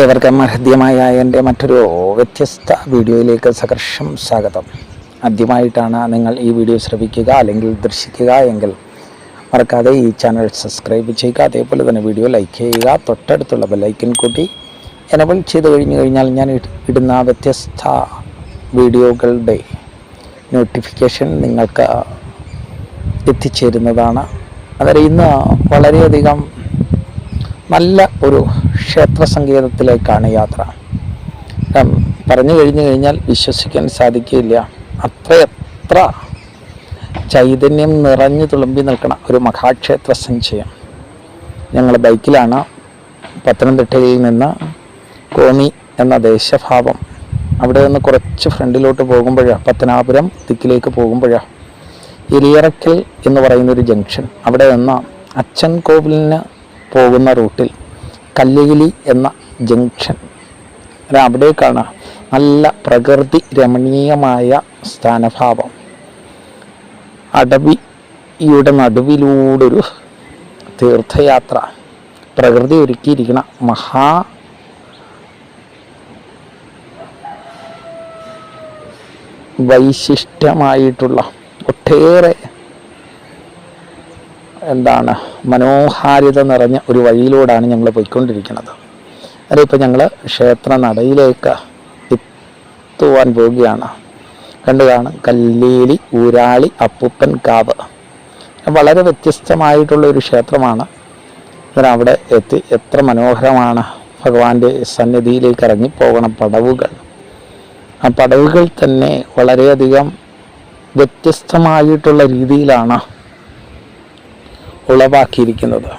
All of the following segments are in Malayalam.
ഏവർക്കും ഹൃദ്യമായ എന്റെ മറ്റൊരു വ്യത്യസ്ത വീഡിയോയിലേക്ക് സകർഷം സ്വാഗതം. ആദ്യമായിട്ടാണ് നിങ്ങൾ ഈ വീഡിയോ ശ്രവിക്കുക അല്ലെങ്കിൽ ദർശിക്കുക എങ്കിൽ മറക്കാതെ ഈ ചാനൽ സബ്സ്ക്രൈബ് ചെയ്യുക അതേപോലെ തന്നെ വീഡിയോ ലൈക്ക് ചെയ്യുക തൊട്ടടുത്തുള്ള ബെല്ലൈക്കൻ കൂട്ടി എനബിൾ ചെയ്ത് കഴിഞ്ഞു കഴിഞ്ഞാൽ ഞാൻ ഇടുന്ന വ്യത്യസ്ത വീഡിയോകളുടെ നോട്ടിഫിക്കേഷൻ നിങ്ങൾക്ക് എത്തിച്ചേരുന്നതാണ്. അതായത് ഇന്ന് വളരെയധികം നല്ല ഒരു ക്ഷേത്ര സങ്കേതത്തിലേക്കാണ് യാത്ര. പറഞ്ഞു കഴിഞ്ഞു കഴിഞ്ഞാൽ വിശ്വസിക്കാൻ സാധിക്കില്ല അത്രയത്ര ചൈതന്യം നിറഞ്ഞു തുളുമ്പി നിൽക്കണ ഒരു മഹാക്ഷേത്ര സഞ്ചയം. ഞങ്ങൾ ബൈക്കിലാണ് പത്തനംതിട്ടയിൽ നിന്ന് കോന്നി എന്ന ദേശഭാവം അവിടെ നിന്ന് കുറച്ച് ഫ്രണ്ടിലോട്ട് പോകുമ്പോഴാണ് പത്തനാപുരം തിക്കിലേക്ക് പോകുമ്പോഴാണ് എരിയറക്കൽ എന്ന് പറയുന്നൊരു ജംഗ്ഷൻ. അവിടെ നിന്ന് അച്ഛൻ കോവിലിന് പോകുന്ന റൂട്ടിൽ കല്ലുകിലി എന്ന ജംഗ്ഷൻ. അവിടേക്കാണ് നല്ല പ്രകൃതി രമണീയമായ സ്ഥാനഭാവം. അടവിയുടെ നടുവിലൂടൊരു തീർത്ഥയാത്ര. പ്രകൃതി ഒരുക്കിയിരിക്കുന്ന മഹാ വൈശിഷ്ടമായിട്ടുള്ള ഒട്ടേറെ എന്താണ് മനോഹാരിത നിറഞ്ഞ ഒരു വഴിയിലൂടെയാണ് ഞങ്ങൾ പോയിക്കൊണ്ടിരിക്കുന്നത്. അതിപ്പോൾ ഞങ്ങൾ ക്ഷേത്ര നടയിലേക്ക് എത്തുവാൻ പോവുകയാണ്. കണ്ടതാണ് കല്ലേലി ഊരാളി അപ്പൂപ്പൻ കാവ്. വളരെ വ്യത്യസ്തമായിട്ടുള്ള ഒരു ക്ഷേത്രമാണ്. അവിടെ എത്തി എത്ര മനോഹരമാണ് ഭഗവാന്റെ സന്നിധിയിലേക്ക് ഇറങ്ങിപ്പോകണം പടവുകൾ. ആ പടവുകൾ തന്നെ വളരെയധികം വ്യത്യസ്തമായിട്ടുള്ള രീതിയിലാണ് ഉളവാക്കിയിരിക്കുന്നത്.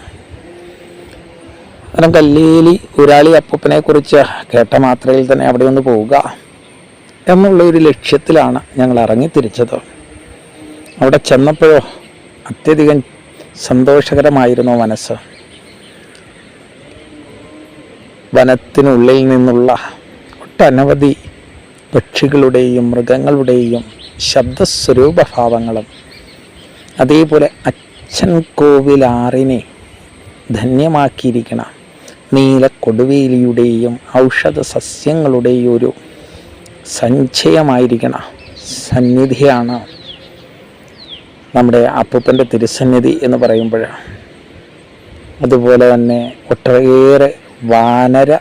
കാരണം കല്ലേലി ഉരാളി അപ്പൂപ്പനെ കുറിച്ച് കേട്ട മാത്രയിൽ തന്നെ അവിടെ ഒന്ന് പോവുക എന്നുള്ള ഒരു ലക്ഷ്യത്തിലാണ് ഞങ്ങൾ ഇറങ്ങി തിരിച്ചത് അവിടെ ചെന്നപ്പോഴോ അത്യധികം സന്തോഷകരമായിരുന്നു മനസ്സ്. വനത്തിനുള്ളിൽ നിന്നുള്ള ഒട്ടനവധി പക്ഷികളുടെയും മൃഗങ്ങളുടെയും ശബ്ദസ്വരൂപഭാവങ്ങളും അതേപോലെ അച്ഛൻ കോവിലാറിനെ നീലക്കൊടുവേലിയുടെയും നീല കൊടുവേലിയുടെയും ഔഷധ സസ്യങ്ങളുടെയും ഒരു സഞ്ചയമായിരിക്കണം. സന്നിധിയാണ് നമ്മുടെ അപ്പൂപ്പന്റെ തിരുസന്നിധി എന്ന് പറയുമ്പോൾ. അതുപോലെ തന്നെ ഒട്ടേറെ വാനര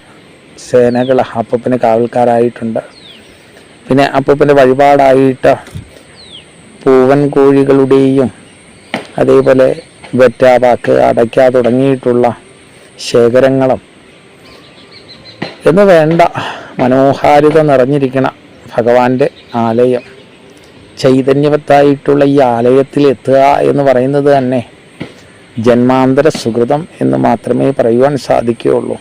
സേനകൾ അപ്പൂപ്പന് കാവൽക്കാരായിട്ടുണ്ട്. പിന്നെ അപ്പൂപ്പന്റെ വഴിപാടായിട്ട് പൂവൻ കോഴികളുടെയും അതേപോലെ വെറ്റാവാക്ക് അടയ്ക്ക തുടങ്ങിയിട്ടുള്ള ശേഖരങ്ങളും. എന്ന് വേണ്ട മനോഹാരിത നിറഞ്ഞിരിക്കണ ഭഗവാന്റെ ആലയം. ചൈതന്യവത്തായിട്ടുള്ള ഈ ആലയത്തിൽ എത്തുക എന്ന് പറയുന്നത് തന്നെ ജന്മാന്തര സുഹൃതം എന്ന് മാത്രമേ പറയുവാൻ സാധിക്കുകയുള്ളൂ.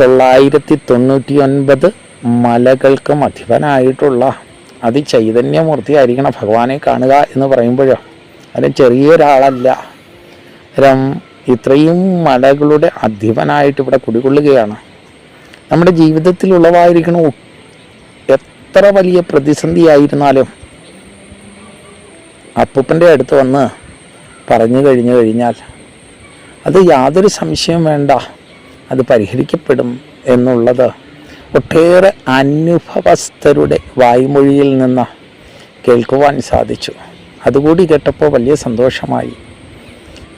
തൊള്ളായിരത്തി തൊണ്ണൂറ്റി ഒൻപത് മലകൾക്കും അധിപനായിട്ടുള്ള അതിചൈതന്യമൂർത്തിയായിരിക്കണം ഭഗവാനെ കാണുക എന്ന് പറയുമ്പോഴോ അതിന് ചെറിയൊരാളല്ല. രം ഇത്രയും മലകളുടെ അധിപനായിട്ട് ഇവിടെ കുടികൊള്ളുകയാണ്. നമ്മുടെ ജീവിതത്തിൽ ഉളവായിരിക്കണ എത്ര വലിയ പ്രതിസന്ധിയായിരുന്നാലും. അപ്പൂപ്പന്റെ അടുത്ത് വന്ന് പറഞ്ഞു കഴിഞ്ഞു കഴിഞ്ഞാൽ അത് യാതൊരു സംശയവും വേണ്ട. അത് പരിഹരിക്കപ്പെടും എന്നുള്ളത് ഒട്ടേറെ അനുഭവസ്ഥരുടെ വായ്മൊഴിയിൽ നിന്ന് കേൾക്കുവാൻ സാധിച്ചു. അതുകൂടി കേട്ടപ്പോൾ വലിയ സന്തോഷമായി.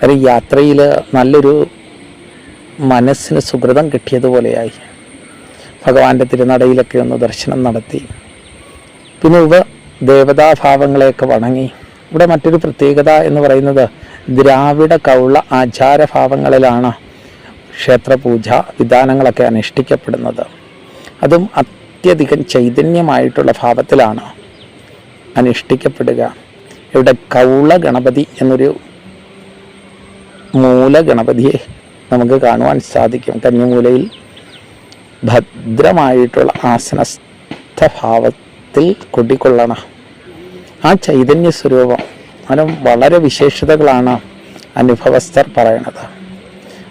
ഒരു യാത്രയിൽ നല്ലൊരു മനസ്സിന് സുഹൃതം കിട്ടിയതുപോലെയായി. ഭഗവാന്റെ തിരുനടയിലൊക്കെ ഒന്ന് ദർശനം നടത്തി. പിന്നെ ഇവ ദേവതാഭാവങ്ങളെയൊക്കെ വണങ്ങി. ഇവിടെ മറ്റൊരു പ്രത്യേകത എന്ന് പറയുന്നത് ദ്രാവിഡ കൗള ആചാരഭാവങ്ങളിലാണ് ക്ഷേത്രപൂജ വിധാനങ്ങളൊക്കെ അനുഷ്ഠിക്കപ്പെടുന്നത്. അതും അത്യധികം ചൈതന്യമായിട്ടുള്ള ഭാവത്തിലാണ് അനുഷ്ഠിക്കപ്പെടുക. ഇവിടെ കൗള ഗണപതി എന്നൊരു മൂല ഗണപതിയെ നമുക്ക് കാണുവാൻ സാധിക്കും. കന്നിമൂലയിൽ ഭദ്രമായിട്ടുള്ള ആസനസ്ഥ ഭാവത്തിൽ കൊട്ടിക്കൊള്ളണ ആ ചൈതന്യ സ്വരൂപം. അതിനും വളരെ വിശേഷതകളാണ് അനുഭവസ്ഥർ പറയണത്.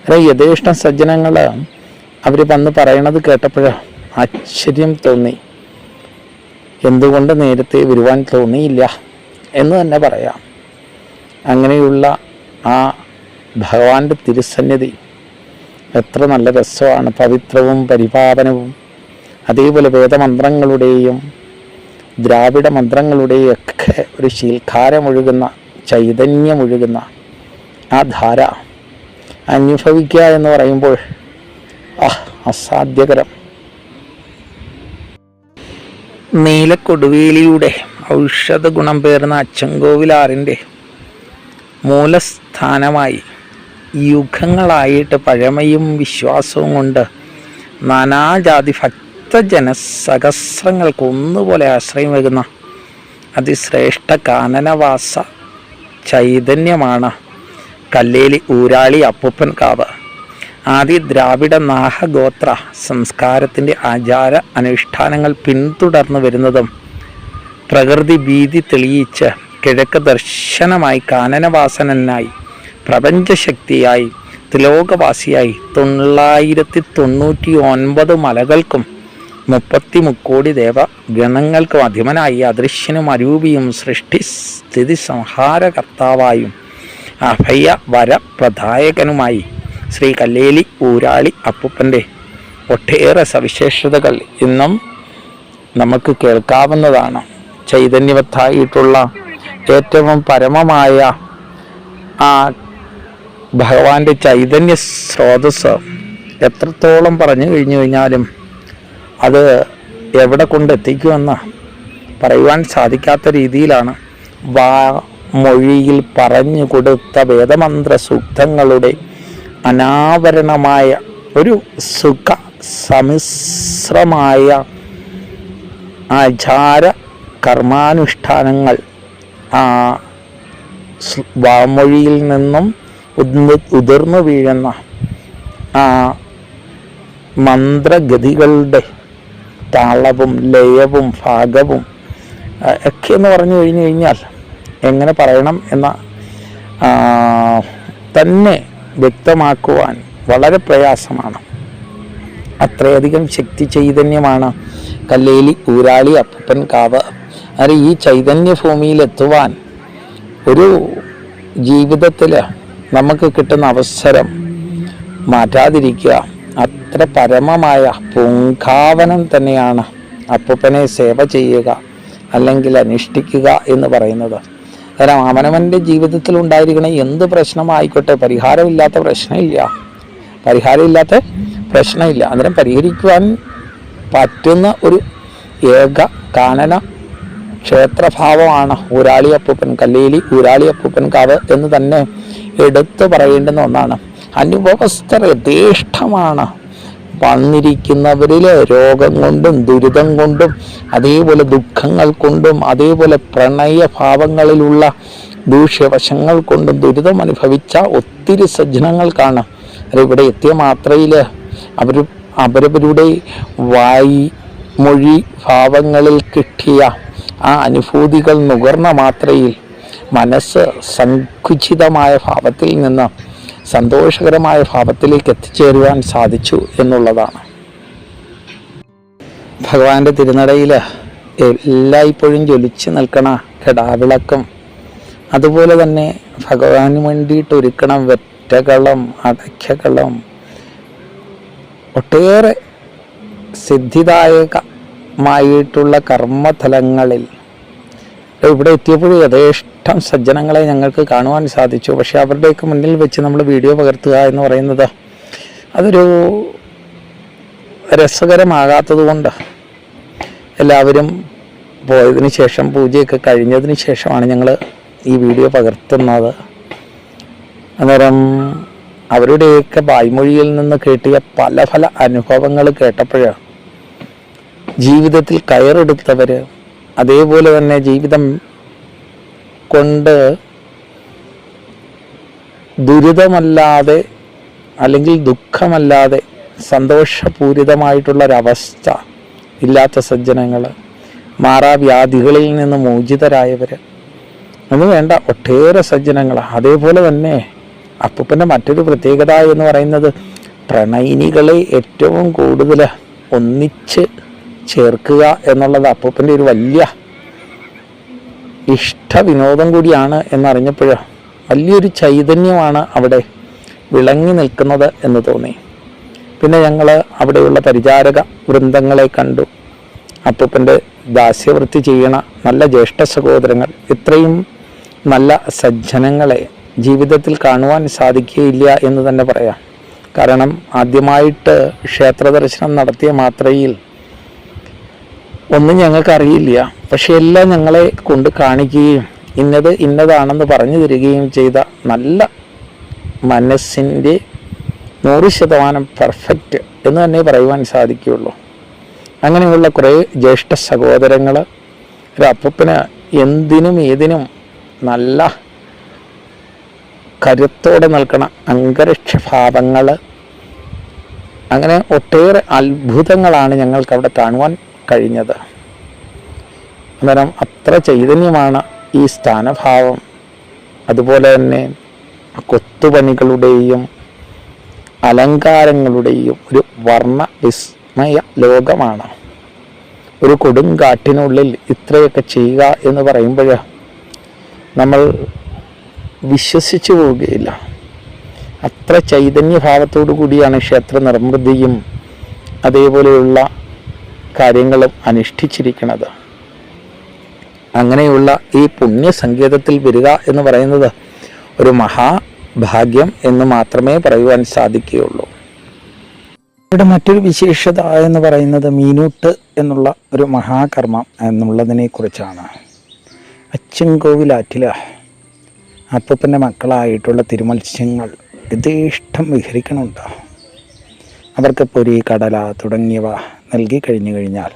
അല്ല യഥേഷ്ട സജ്ജനങ്ങൾ അവർ വന്ന് പറയണത് കേട്ടപ്പോൾ ആശ്ചര്യം തോന്നി. എന്തുകൊണ്ട് നേരത്തെ വരുവാൻ തോന്നിയില്ല? എന്ന് തന്നെ പറയാം. അങ്ങനെയുള്ള ആ ഭഗവാന്റെ തിരുസന്നിധി എത്ര നല്ല രസമാണ്. പവിത്രവും പരിപാവനവും അതേപോലെ വേദമന്ത്രങ്ങളുടെയും ദ്രാവിഡ മന്ത്രങ്ങളുടെയും ഒക്കെ ഒരു ശീൽക്കാരമൊഴുകുന്ന ചൈതന്യമൊഴുകുന്ന ആ ധാര അനുഭവിക്കുക എന്ന് പറയുമ്പോൾ ആ അസാധ്യകരം. നീലക്കൊടുവേലിയുടെ ഔഷധ ഗുണം പേർന്ന അച്ചൻകോവിലാറിന്റെ മൂലസ്ഥാനമായി യുഗങ്ങളായിട്ട് പഴമയും വിശ്വാസവും കൊണ്ട് നാനാജാതി ഭക്തജന സഹസ്രങ്ങൾക്ക് ഒന്നുപോലെ വരുന്ന അതിശ്രേഷ്ഠ കാനനവാസ ചൈതന്യമാണ് കല്ലേലി ഊരാളി അപ്പൂപ്പൻ കാവ്. ആദ്യ ദ്രാവിഡ നാഹഗോത്ര സംസ്കാരത്തിന്റെ ആചാര അനുഷ്ഠാനങ്ങൾ പിന്തുടർന്നു വരുന്നതും പ്രകൃതി ഭീതി തെളിയിച്ച് കിഴക്ക് ദർശനമായി കാനനവാസനനായി പ്രപഞ്ചശക്തിയായി ത്രിലോകവാസിയായി തൊള്ളായിരത്തി തൊണ്ണൂറ്റി ഒൻപത് മലകൾക്കും മുപ്പത്തി മുക്കോടി ദേവ ഗണങ്ങൾക്കും അധിമനായി അദൃശ്യനും അരൂപിയും സൃഷ്ടി സ്ഥിതി സംഹാരകർത്താവായും അഭയ വര പ്രദായകനുമായി ശ്രീ കല്ലേലി ഊരാളി അപ്പൂപ്പന്റെ ഒട്ടേറെ സവിശേഷതകൾ ഇന്നും നമുക്ക് കേൾക്കാവുന്നതാണ്. ചൈതന്യവത്തായിട്ടുള്ള ഏറ്റവും പരമമായ ആ ഭഗവാന്റെ ചൈതന്യ സ്രോതസ് എത്രത്തോളം പറഞ്ഞു കഴിഞ്ഞു കഴിഞ്ഞാലും അത് എവിടെ കൊണ്ടെത്തിക്കുമെന്ന് പറയുവാൻ സാധിക്കാത്ത രീതിയിലാണ് വാ മൊഴിയിൽ പറഞ്ഞു കൊടുത്ത വേദമന്ത്ര സൂക്തങ്ങളുടെ അനാവരണമായ ഒരു സുഖ സമിശ്രമായ ആചാര കർമാനുഷ്ഠാനങ്ങൾ ആ വാമൊഴിയിൽ നിന്നും ഉതിർന്നു വീഴുന്ന ആ മന്ത്രഗതികളുടെ താളവും ലയവും ഭാഗവും ഒക്കെ എന്ന് പറഞ്ഞു കഴിഞ്ഞു കഴിഞ്ഞാൽ എങ്ങനെ പറയണം എന്ന തന്നെ വ്യക്തമാക്കുവാൻ വളരെ പ്രയാസമാണ്. അത്രയധികം ശക്തി ചൈതന്യമാണ് കല്ലേലി ഊരാളി അപ്പൻ കാവ് അത് ഈ ചൈതന്യ ഭൂമിയിൽ എത്തുവാൻ ഒരു ജീവിതത്തിൽ നമുക്ക് കിട്ടുന്ന അവസരം മാറ്റാതിരിക്കുക. അത്ര പരമമായ പൂങ്കാവനം തന്നെയാണ് അപ്പൂപ്പനെ സേവ ചെയ്യുക അല്ലെങ്കിൽ അനുഷ്ഠിക്കുക എന്ന് പറയുന്നത്. കാരണം അവനവന്റെ ജീവിതത്തിൽ ഉണ്ടായിരിക്കണ എന്ത് പ്രശ്നമായിക്കോട്ടെ പരിഹാരമില്ലാത്ത പ്രശ്നമില്ല. പരിഹാരമില്ലാത്ത പ്രശ്നമില്ല. അന്നേരം പരിഹരിക്കുവാൻ പറ്റുന്ന ഒരു ഏക കാനന ക്ഷേത്രഭാവമാണ് ഊരാളി അപ്പൂപ്പൻ കല്ലേലി ഊരാളി അപ്പൂപ്പൻ കാവ് എന്ന് തന്നെ എടുത്തു പറയേണ്ടുന്ന ഒന്നാണ്. അനുഭവസ്ഥർ യഥേഷ്ടമാണ് വന്നിരിക്കുന്നവരിൽ രോഗം കൊണ്ടും ദുരിതം കൊണ്ടും അതേപോലെ ദുഃഖങ്ങൾ കൊണ്ടും അതേപോലെ പ്രണയഭാവങ്ങളിലുള്ള ദൂഷ്യവശങ്ങൾ കൊണ്ടും ദുരിതം അനുഭവിച്ച ഒത്തിരി സജ്ജനങ്ങൾക്കാണ്. ഇവിടെ എത്തിയ മാത്രയിൽ അവർ അവരവരുടെ വായി മൊഴി ഭാവങ്ങളിൽ കിട്ടിയ ആ അനുഭൂതികൾ നുകർന്ന മാത്രയിൽ മനസ്സ് സങ്കുചിതമായ ഭാവത്തിൽ നിന്ന് സന്തോഷകരമായ ഭാവത്തിലേക്ക് എത്തിച്ചേരുവാൻ സാധിച്ചു എന്നുള്ളതാണ്. ഭഗവാന്റെ തിരുനടയിൽ എല്ലായ്പ്പോഴും ജ്വലിച്ച് നിൽക്കണ കെടാവിളക്കം അതുപോലെ തന്നെ ഭഗവാന് വേണ്ടിയിട്ട് ഒരുക്കണം വെറ്റകളം അടയ്ക്കകളം ഒട്ടേറെ സിദ്ധിദായകമായിട്ടുള്ള കർമ്മഫലങ്ങളിൽ. ഇവിടെ എത്തിയപ്പോഴും യഥേഷ്ടം സജ്ജനങ്ങളെ ഞങ്ങൾക്ക് കാണുവാൻ സാധിച്ചു. പക്ഷെ അവരുടെയൊക്കെ മുന്നിൽ വെച്ച് നമ്മൾ വീഡിയോ പകർത്തുക എന്ന് പറയുന്നത് അതൊരു രസകരമാകാത്തത് കൊണ്ട് എല്ലാവരും പോയതിന് ശേഷം പൂജയൊക്കെ കഴിഞ്ഞതിന് ശേഷമാണ് ഞങ്ങൾ ഈ വീഡിയോ പകർത്തുന്നത്. അന്നേരം അവരുടെയൊക്കെ വായ്മൊഴിയിൽ നിന്ന് കേട്ടിയ പല പല അനുഭവങ്ങൾ കേട്ടപ്പോൾ ജീവിതത്തിൽ കയറെടുത്തവർ അതേപോലെ തന്നെ ജീവിതം കൊണ്ട് ദുരിതമല്ലാതെ അല്ലെങ്കിൽ ദുഃഖമല്ലാതെ സന്തോഷപൂരിതമായിട്ടുള്ളൊരവസ്ഥ ഇല്ലാത്ത സജ്ജനങ്ങൾ മാറാവ്യാധികളിൽ നിന്ന് മോചിതരായവർ എന്ന് വേണ്ട ഒട്ടേറെ സജ്ജനങ്ങൾ അതേപോലെ തന്നെ അപ്പൂപ്പന്റെ മറ്റൊരു പ്രത്യേകത എന്ന് പറയുന്നത് പ്രണയിനികളെ ഏറ്റവും കൂടുതൽ ഒന്നിച്ച് ചേർക്കുക എന്നുള്ളത് അപ്പൂപ്പന്റെ ഒരു വലിയ ഇഷ്ടവിനോദം കൂടിയാണ് എന്നറിഞ്ഞപ്പോഴോ വലിയൊരു ചൈതന്യമാണ് അവിടെ വിളങ്ങി നിൽക്കുന്നത് എന്ന് തോന്നി. പിന്നെ ഞങ്ങൾ അവിടെയുള്ള പരിചാരക വൃന്ദങ്ങളെ കണ്ടു. അപ്പൂപ്പന്റെ ദാസ്യവൃത്തി ചെയ്യണ നല്ല ജ്യേഷ്ഠ സഹോദരങ്ങൾ. ഇത്രയും നല്ല സജ്ജനങ്ങളെ ജീവിതത്തിൽ കാണുവാൻ സാധിക്കുകയില്ല എന്ന് തന്നെ പറയാം. കാരണം ആദ്യമായിട്ട് ക്ഷേത്ര ദർശനം നടത്തിയ മാത്രയിൽ ഒന്നും ഞങ്ങൾക്കറിയില്ല. പക്ഷെ എല്ലാം ഞങ്ങളെ കൊണ്ട് കാണിക്കുകയും ഇന്നത് ഇന്നതാണെന്ന് പറഞ്ഞു തരികയും ചെയ്ത നല്ല മനസ്സിന്റെ നൂറ് ശതമാനം പെർഫെക്റ്റ് എന്ന് തന്നെ പറയുവാൻ സാധിക്കുകയുള്ളൂ. അങ്ങനെയുള്ള കുറേ ജ്യേഷ്ഠ സഹോദരങ്ങൾ ഒരു എന്തിനും ഏതിനും നല്ല കരുത്തോടെ നിൽക്കണ അങ്കരക്ഷഭാവങ്ങൾ അങ്ങനെ ഒട്ടേറെ അത്ഭുതങ്ങളാണ് ഞങ്ങൾക്ക് അവിടെ കാണുവാൻ കഴിഞ്ഞത്. അന്നേരം അത്ര ചൈതന്യമാണ് ഈ സ്ഥാനഭാവം. അതുപോലെ തന്നെ കൊത്തുപണികളുടെയും അലങ്കാരങ്ങളുടെയും ഒരു വർണ വിസ്മയ ലോകമാണ്. ഒരു കൊടുങ്കാട്ടിനുള്ളിൽ ഇത്രയൊക്കെ ചെയ്യുക എന്ന് പറയുമ്പോൾ നമ്മൾ വിശ്വസിച്ചു പോവുകയില്ല. അത്ര ചൈതന്യഭാവത്തോടു കൂടിയാണ് ക്ഷേത്ര നിർമ്മിതിയും അതേപോലെയുള്ള കാര്യങ്ങളും അനുഷ്ഠിച്ചിരിക്കുന്നത് അങ്ങനെയുള്ള ഈ പുണ്യ സങ്കേതത്തിൽ വരിക എന്ന് പറയുന്നത് ഒരു മഹാഭാഗ്യം എന്ന് മാത്രമേ പറയുവാൻ സാധിക്കുകയുള്ളൂ. ഇവിടെ മറ്റൊരു വിശേഷത എന്ന് പറയുന്നത് മീനൂട്ട് എന്നുള്ള ഒരു മഹാകർമ്മം എന്നുള്ളതിനെ കുറിച്ചാണ്. അച്ചൻകോവിലാറ്റില അപ്പൂപ്പന്റെ മക്കളായിട്ടുള്ള തിരുമത്സ്യങ്ങൾ യഥേഷ്ടം വിഹരിക്കണമുണ്ടോ അവർക്ക് പൊരി കടല തുടങ്ങിയവ നൽകി കഴിഞ്ഞു കഴിഞ്ഞാൽ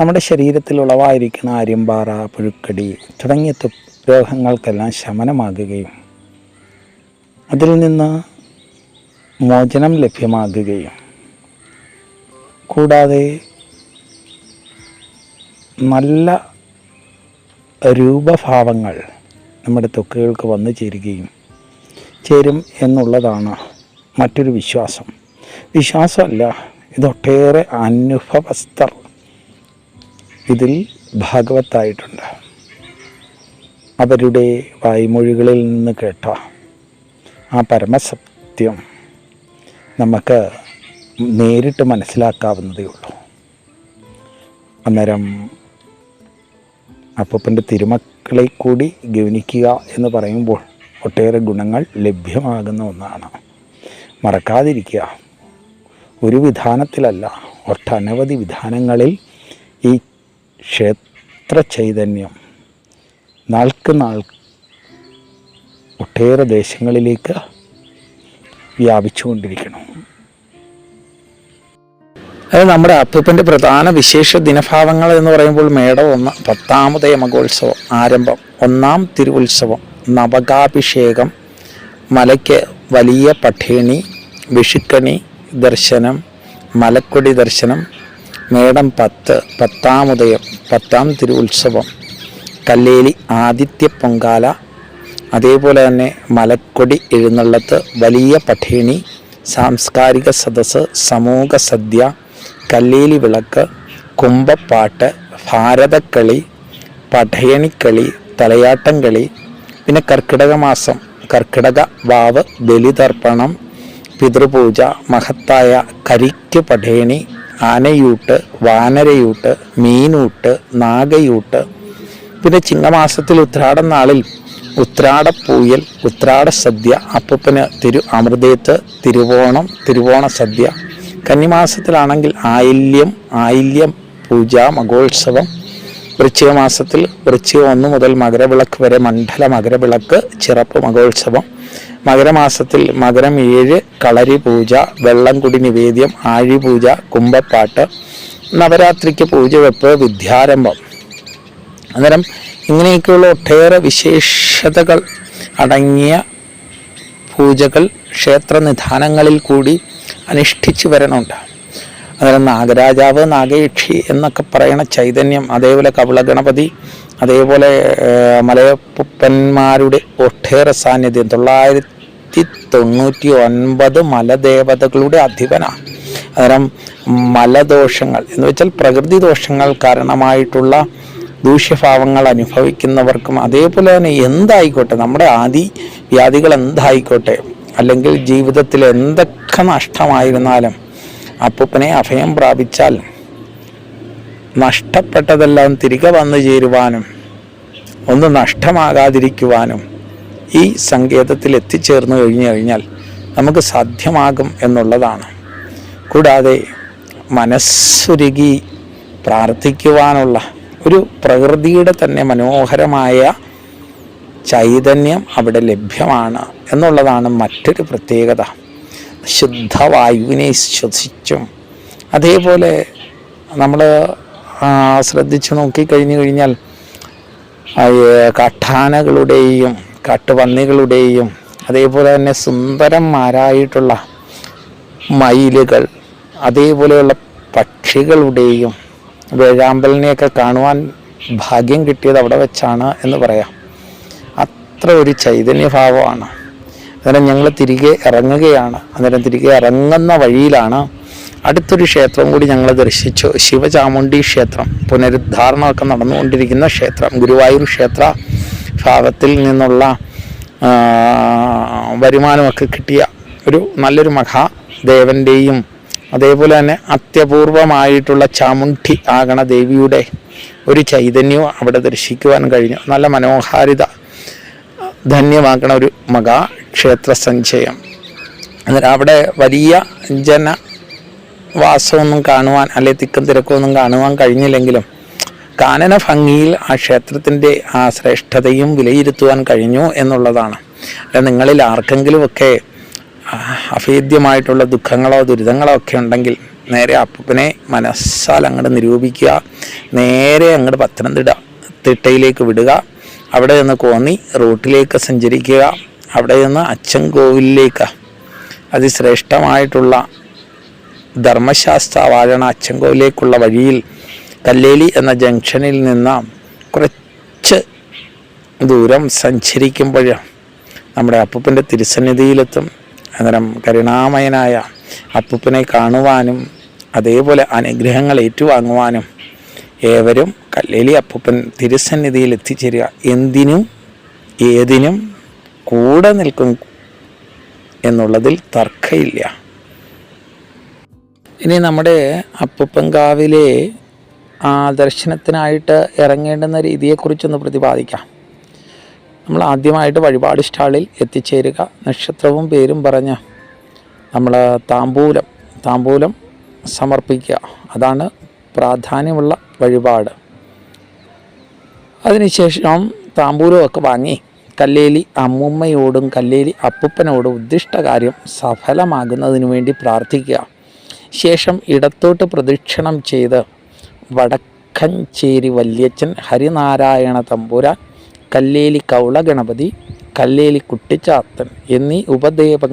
നമ്മുടെ ശരീരത്തിൽ ഉളവായിരിക്കുന്ന അരിമ്പാറ പുഴുക്കടി തുടങ്ങിയ രോഗങ്ങൾക്കെല്ലാം ശമനമാകുകയും അതിൽ നിന്ന് മോചനം ലഭ്യമാകുകയും. കൂടാതെ നല്ല രൂപഭാവങ്ങൾ നമ്മുടെ ത്വക്കുകൾക്ക് വന്നു ചേരുകയും ചേരും എന്നുള്ളതാണ് മറ്റൊരു വിശ്വാസം. വിശ്വാസമല്ല ഇതൊട്ടേറെ അനുഭവസ്ഥർ ഇതിൽ ഭാഗവത്തായിട്ടുണ്ട്. അവരുടെ വായ്മൊഴികളിൽ നിന്ന് കേട്ട ആ പരമസത്യം നമുക്ക് നേരിട്ട് മനസ്സിലാക്കാവുന്നതേ ഉള്ളൂ. അന്നേരം അപ്പന്റെ തിരുമക്കളെ കൂടി ഗവനിക്കുക എന്ന് പറയുമ്പോൾ ഒട്ടേറെ ഗുണങ്ങൾ ലഭ്യമാകുന്ന ഒന്നാണ്. മറക്കാതിരിക്കുക. ഒരു വിധാനത്തിലല്ല ഒട്ടനവധി വിധാനങ്ങളിൽ ഈ ക്ഷേത്ര ചൈതന്യം നാൾക്ക് നാൾ ഒട്ടേറെ ദേശങ്ങളിലേക്ക് വ്യാപിച്ചുകൊണ്ടിരിക്കണം അത് നമ്മുടെ അപ്പൂപ്പന്റെ പ്രധാന വിശേഷ ദിനഭാവങ്ങൾ എന്ന് പറയുമ്പോൾ മേടം ഒന്ന് പത്താമത് യമകോത്സവം ആരംഭം ഒന്നാം തിരുവുത്സവം നവകാഭിഷേകം മലയ്ക്ക് വലിയ പഠേണി വിഷുക്കണി ദർശനം മലക്കൊടി ദർശനം മേടം പത്ത് പത്താം ഉദയം പത്താം തിരുവുത്സവം കല്ലേലി ആദിത്യ പൊങ്കാല അതേപോലെ തന്നെ മലക്കൊടി എഴുന്നള്ളത്ത് വലിയ പഠേണി സാംസ്കാരിക സദസ്സ് സമൂഹ സദ്യ കല്ലേലി വിളക്ക് കുംഭപ്പാട്ട് ഭാരതക്കളി പഠയണിക്കളി തലയാട്ടം കളി പിന്നെ കർക്കിടക മാസം കർക്കിടക വാവ് ബലിതർപ്പണം പിതൃപൂജ മഹത്തായ കരിക്ക് പഠേണി ആനയൂട്ട് വാനരയൂട്ട് മീനൂട്ട് നാഗയൂട്ട്. പിന്നെ ചിങ്ങമാസത്തിൽ ഉത്രാടം നാളിൽ ഉത്രാടപ്പൂയൽ ഉത്രാട സദ്യ അപ്പൂപ്പന് തിരു അമൃതേത്ത് തിരുവോണം തിരുവോണ സദ്യ കന്നിമാസത്തിലാണെങ്കിൽ ആയില്യം ആയില്യം പൂജ മകോത്സവം വൃശ്ചിക മാസത്തിൽ വൃശ്ചിക ഒന്ന് മുതൽ മകരവിളക്ക് വരെ മണ്ഡല മകരവിളക്ക് ചിറപ്പ് മഹോത്സവം. മകരമാസത്തിൽ മകരം ഏഴ് കളരി പൂജ വെള്ളംകുടി നിവേദ്യം ആഴി പൂജ കുംഭപ്പാട്ട് നവരാത്രിക്ക് പൂജ വെപ്പ് വിദ്യാരംഭം. അന്നേരം ഇങ്ങനെയൊക്കെയുള്ള ഒട്ടേറെ വിശേഷതകൾ അടങ്ങിയ പൂജകൾ ക്ഷേത്ര നിധാനങ്ങളിൽ കൂടി അനുഷ്ഠിച്ചു വരണമുണ്ട് അന്നേരം നാഗരാജാവ് നാഗയക്ഷി എന്നൊക്കെ പറയണ ചൈതന്യം അതേപോലെ കവളഗണപതി ഗണപതി അതേപോലെ മലയപ്പൻമാരുടെ ഒട്ടേറെ സാന്നിധ്യം. തൊള്ളായിരത്തി തൊണ്ണൂറ്റി ഒൻപത് മലദേവതകളുടെ അധിപനാണ് അന്നേരം മലദോഷങ്ങൾ എന്ന് വെച്ചാൽ പ്രകൃതി ദോഷങ്ങൾ കാരണമായിട്ടുള്ള ദൂഷ്യഭാവങ്ങൾ അനുഭവിക്കുന്നവർക്കും അതേപോലെ തന്നെ എന്തായിക്കോട്ടെ നമ്മുടെ ആദി വ്യാധികൾ എന്തായിക്കോട്ടെ അല്ലെങ്കിൽ ജീവിതത്തിൽ എന്തൊക്കെ നഷ്ടമായിരുന്നാലും അപ്പൂപ്പനെ അഭയം പ്രാപിച്ചാൽ നഷ്ടപ്പെട്ടതെല്ലാം തിരികെ വന്നു ചേരുവാനും ഒന്ന് നഷ്ടമാകാതിരിക്കുവാനും ഈ സങ്കേതത്തിൽ എത്തിച്ചേർന്നു കഴിഞ്ഞു കഴിഞ്ഞാൽ നമുക്ക് സാധ്യമാകും എന്നുള്ളതാണ്. കൂടാതെ മനസ്സുരുകി പ്രാർത്ഥിക്കുവാനുള്ള ഒരു പ്രകൃതിയുടെ തന്നെ മനോഹരമായ ചൈതന്യം അവിടെ ലഭ്യമാണ് എന്നുള്ളതാണ് മറ്റൊരു പ്രത്യേകത. ശുദ്ധവായുവിനെ ശ്വസിച്ചും. അതേപോലെ നമ്മൾ ശ്രദ്ധിച്ചു നോക്കിക്കഴിഞ്ഞു കഴിഞ്ഞാൽ കാട്ടാനകളുടെയും കാട്ടുപന്നികളുടെയും അതേപോലെ തന്നെ സുന്ദരന്മാരായിട്ടുള്ള മയിലുകൾ അതേപോലെയുള്ള പക്ഷികളുടെയും വേഴാമ്പലിനെയൊക്കെ കാണുവാൻ ഭാഗ്യം കിട്ടിയത് അവിടെ വെച്ചാണ് എന്ന് പറയാം. അത്ര ഒരു ചൈതന്യഭാവമാണ്. അന്നേരം ഞങ്ങൾ തിരികെ ഇറങ്ങുകയാണ്. അന്നേരം തിരികെ ഇറങ്ങുന്ന വഴിയിലാണ് അടുത്തൊരു ക്ഷേത്രം കൂടി ഞങ്ങൾ ദർശിച്ചു. ശിവചാമുണ്ഡി ക്ഷേത്രം പുനരുദ്ധാരണമൊക്കെ നടന്നുകൊണ്ടിരിക്കുന്ന ക്ഷേത്രം ഗുരുവായൂർ ക്ഷേത്ര ഭാഗത്തിൽ നിന്നുള്ള വരുമാനമൊക്കെ കിട്ടിയ ഒരു നല്ലൊരു മഹാദേവന്റെയും അതേപോലെ തന്നെ അത്യപൂർവമായിട്ടുള്ള ചാമുണ്ഡി ആകണ ദേവിയുടെ ഒരു ചൈതന്യവും അവിടെ ദർശിക്കുവാൻ കഴിഞ്ഞു. നല്ല മനോഹാരിത ധന്യമാക്കണ ഒരു മഹാക്ഷേത്ര സഞ്ചയം എന്നിട്ട് അവിടെ വലിയ ജനവാസമൊന്നും കാണുവാൻ അല്ലെ തിക്കും തിരക്കൊന്നും കാണുവാൻ കഴിഞ്ഞില്ലെങ്കിലും കാനന ഭംഗിയിൽ ആ ക്ഷേത്രത്തിന്റെ ആ ശ്രേഷ്ഠതയും വിലയിരുത്തുവാൻ കഴിഞ്ഞു എന്നുള്ളതാണ്. നിങ്ങളിൽ ആർക്കെങ്കിലുമൊക്കെ അഭേദ്യമായിട്ടുള്ള ദുഃഖങ്ങളോ ദുരിതങ്ങളോ ഒക്കെ ഉണ്ടെങ്കിൽ നേരെ അപ്പനെ മനസ്സാൽ അങ്ങോട്ട് നിരൂപിക്കുക. നേരെ അങ്ങോട്ട് പത്തനംതിട്ട തിട്ടയിലേക്ക് വിടുക. അവിടെ നിന്ന് കോന്നി റൂട്ടിലേക്ക് സഞ്ചരിക്കുക. അവിടെ നിന്ന് അച്ചൻകോവിലേക്ക് അതിശ്രേഷ്ഠമായിട്ടുള്ള ധർമ്മശാസ്ത്ര വാഴണ അച്ചൻകോവിലേക്കുള്ള വഴിയിൽ കല്ലേലി എന്ന ജംഗ്ഷനിൽ നിന്ന് കുറച്ച് ദൂരം സഞ്ചരിക്കുമ്പോൾ നമ്മുടെ അപ്പൂപ്പന്റെ തിരുസന്നിധിയിലെത്തും. അന്നേരം കരുണാമയനായ അപ്പൂപ്പനെ കാണുവാനും അതേപോലെ അനുഗ്രഹങ്ങൾ ഏറ്റുവാങ്ങുവാനും ഏവരും കല്ലേലി അപ്പൂപ്പൻ തിരുസന്നിധിയിൽ എത്തിച്ചേരുക. എന്തിനും ഏതിനും കൂടെ നിൽക്കും എന്നുള്ളതിൽ തർക്കമില്ല. ഇനി നമ്മുടെ അപ്പൂപ്പൻകാവിലെ ദർശനത്തിനായിട്ട് ഇറങ്ങേണ്ടുന്ന രീതിയെക്കുറിച്ചൊന്ന് പ്രതിപാദിക്കാം. നമ്മൾ ആദ്യമായിട്ട് വഴിപാട് സ്റ്റാളിൽ എത്തിച്ചേരുക. നക്ഷത്രവും പേരും പറഞ്ഞ് നമ്മൾ താമ്പൂലം താമ്പൂലം സമർപ്പിക്കുക. അതാണ് പ്രാധാന്യമുള്ള വഴിപാട്. അതിനുശേഷം താമ്പൂലമൊക്കെ വാങ്ങി കല്ലേലി അമ്മുമ്മയോടും കല്ലേലി അപ്പൂപ്പനോടും ഉദ്ദിഷ്ട കാര്യം സഫലമാകുന്നതിനു വേണ്ടി പ്രാർത്ഥിക്കുക. ശേഷം ഇടത്തോട്ട് പ്രദക്ഷിണം ചെയ്ത് വടക്കഞ്ചേരി വല്യച്ഛൻ ഹരിനാരായണ തമ്പുരാൻ കല്ലേലി കൗള ഗണപതി കല്ലേലി കുട്ടിച്ചാത്തൻ എന്നീ ഉപദേവ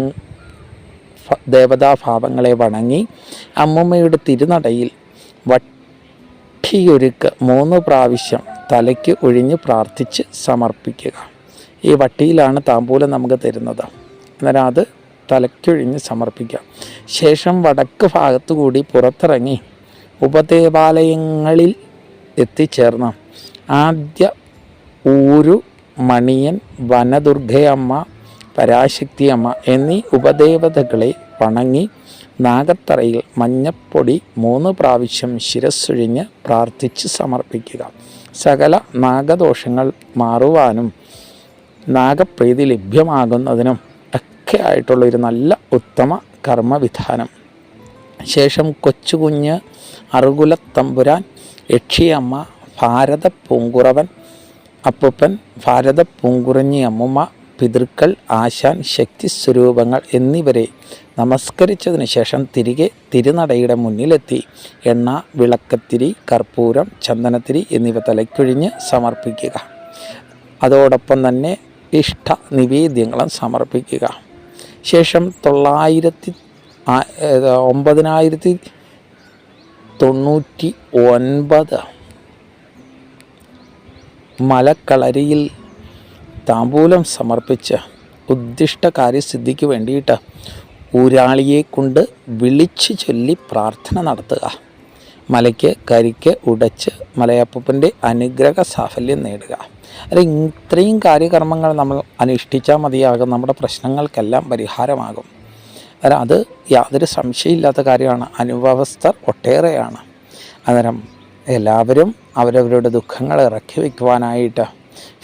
ദേവതാഭാവങ്ങളെ വണങ്ങി അമ്മമ്മയുടെ തിരുനടയിൽ വട്ടിയൊരുക്ക് മൂന്ന് പ്രാവശ്യം തലയ്ക്ക് ഒഴിഞ്ഞ് പ്രാർത്ഥിച്ച് സമർപ്പിക്കുക. ഈ വട്ടിയിലാണ് താമ്പൂലം നമുക്ക് തരുന്നത്. അന്നേരം അത് തലയ്ക്കൊഴിഞ്ഞ് സമർപ്പിക്കുക. ശേഷം വടക്ക് ഭാഗത്തു കൂടി പുറത്തിറങ്ങി ഉപദേവാലയങ്ങളിൽ എത്തിച്ചേർന്ന ആദ്യ ഊരു മണിയൻ വനദുർഗയമ്മ പരാശക്തിയമ്മ എന്നീ ഉപദേവതകളെ വണങ്ങി നാഗത്തറയിൽ മഞ്ഞപ്പൊടി മൂന്ന് പ്രാവശ്യം ശിരസ്സൊഴിഞ്ഞ് പ്രാർത്ഥിച്ച് സമർപ്പിക്കുക. സകല നാഗദോഷങ്ങൾ മാറുവാനും നാഗപ്രീതി ലഭ്യമാകുന്നതിനും ഒക്കെ ആയിട്ടുള്ള ഒരു നല്ല ഉത്തമ കർമ്മവിധാനം. ശേഷം കൊച്ചുകുഞ്ഞ് അറുകുലത്തമ്പുരാൻ യക്ഷിയമ്മ ഭാരത പൂങ്കുറവൻ അപ്പൂപ്പൻ ഭാരത പൂങ്കുറഞ്ഞി അമ്മുമ്മ പിതൃക്കൾ ആശാൻ ശക്തി സ്വരൂപങ്ങൾ എന്നിവരെ നമസ്കരിച്ചതിന് ശേഷം തിരികെ തിരുനടയുടെ മുന്നിലെത്തി. എണ്ണ വിളക്കത്തിരി കർപ്പൂരം ചന്ദനത്തിരി എന്നിവ തലയ്ക്കൊഴിഞ്ഞ് സമർപ്പിക്കുക. അതോടൊപ്പം തന്നെ ഇഷ്ട നിവേദ്യങ്ങളും സമർപ്പിക്കുക. ശേഷം തൊള്ളായിരത്തി ഒമ്പതിനായിരത്തി തൊണ്ണൂറ്റി ഒൻപത്. മലക്കളരിയിൽ താമ്പൂലം സമർപ്പിച്ച് ഉദ്ദിഷ്ട കാര്യസിദ്ധിക്ക് വേണ്ടിയിട്ട് ഊരാളിയെ കൊണ്ട് വിളിച്ചു ചൊല്ലി പ്രാർത്ഥന നടത്തുക. മലയ്ക്ക് കരിക്ക് ഉടച്ച് മലയപ്പൂപ്പന്റെ അനുഗ്രഹ സാഫല്യം നേടുക. അല്ലെ ഇത്രയും കാര്യകർമ്മങ്ങൾ നമ്മൾ അനുഷ്ഠിച്ചാൽ മതിയാകും. നമ്മുടെ പ്രശ്നങ്ങൾക്കെല്ലാം പരിഹാരമാകും. അല്ല അത് യാതൊരു സംശയമില്ലാത്ത കാര്യമാണ്. അനുഭവസ്ഥർ ഒട്ടേറെയാണ്. അന്നേരം എല്ലാവരും അവരവരുടെ ദുഃഖങ്ങൾ ഇറക്കി വയ്ക്കുവാനായിട്ട്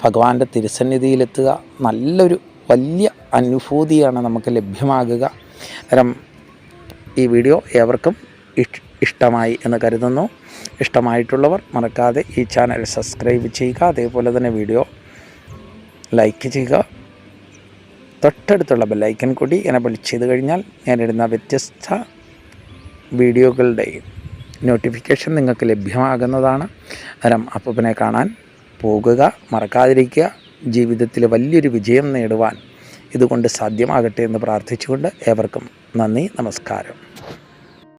ഭഗവാന്റെ തിരുസന്നിധിയിലെത്തുക. നല്ലൊരു വലിയ അനുഭൂതിയാണ് നമുക്ക് ലഭ്യമാകുക. അന്നേരം ഈ വീഡിയോ ഏവർക്കും ഇഷ്ടമായി എന്ന് കരുതുന്നു. ഇഷ്ടമായിട്ടുള്ളവർ മറക്കാതെ ഈ ചാനൽ സബ്സ്ക്രൈബ് ചെയ്യുക. അതേപോലെ തന്നെ വീഡിയോ ലൈക്ക് ചെയ്യുക. തൊട്ടടുത്തുള്ള ബെല്ലൈക്കൻ കൂടി എനബിൾ ചെയ്ത് കഴിഞ്ഞാൽ ഞാനിടുന്ന വ്യത്യസ്ത വീഡിയോകളുടെ നോട്ടിഫിക്കേഷൻ നിങ്ങൾക്ക് ലഭ്യമാകുന്നതാണ്. അന്നേരം അപ്പൂപ്പനെ കാണാൻ പോകുക. മറക്കാതിരിക്കുക. ജീവിതത്തിൽ വലിയൊരു വിജയം നേടുവാൻ ഇതുകൊണ്ട് സാധ്യമാകട്ടെ എന്ന് പ്രാർത്ഥിച്ചുകൊണ്ട് ഏവർക്കും നന്ദി നമസ്കാരം.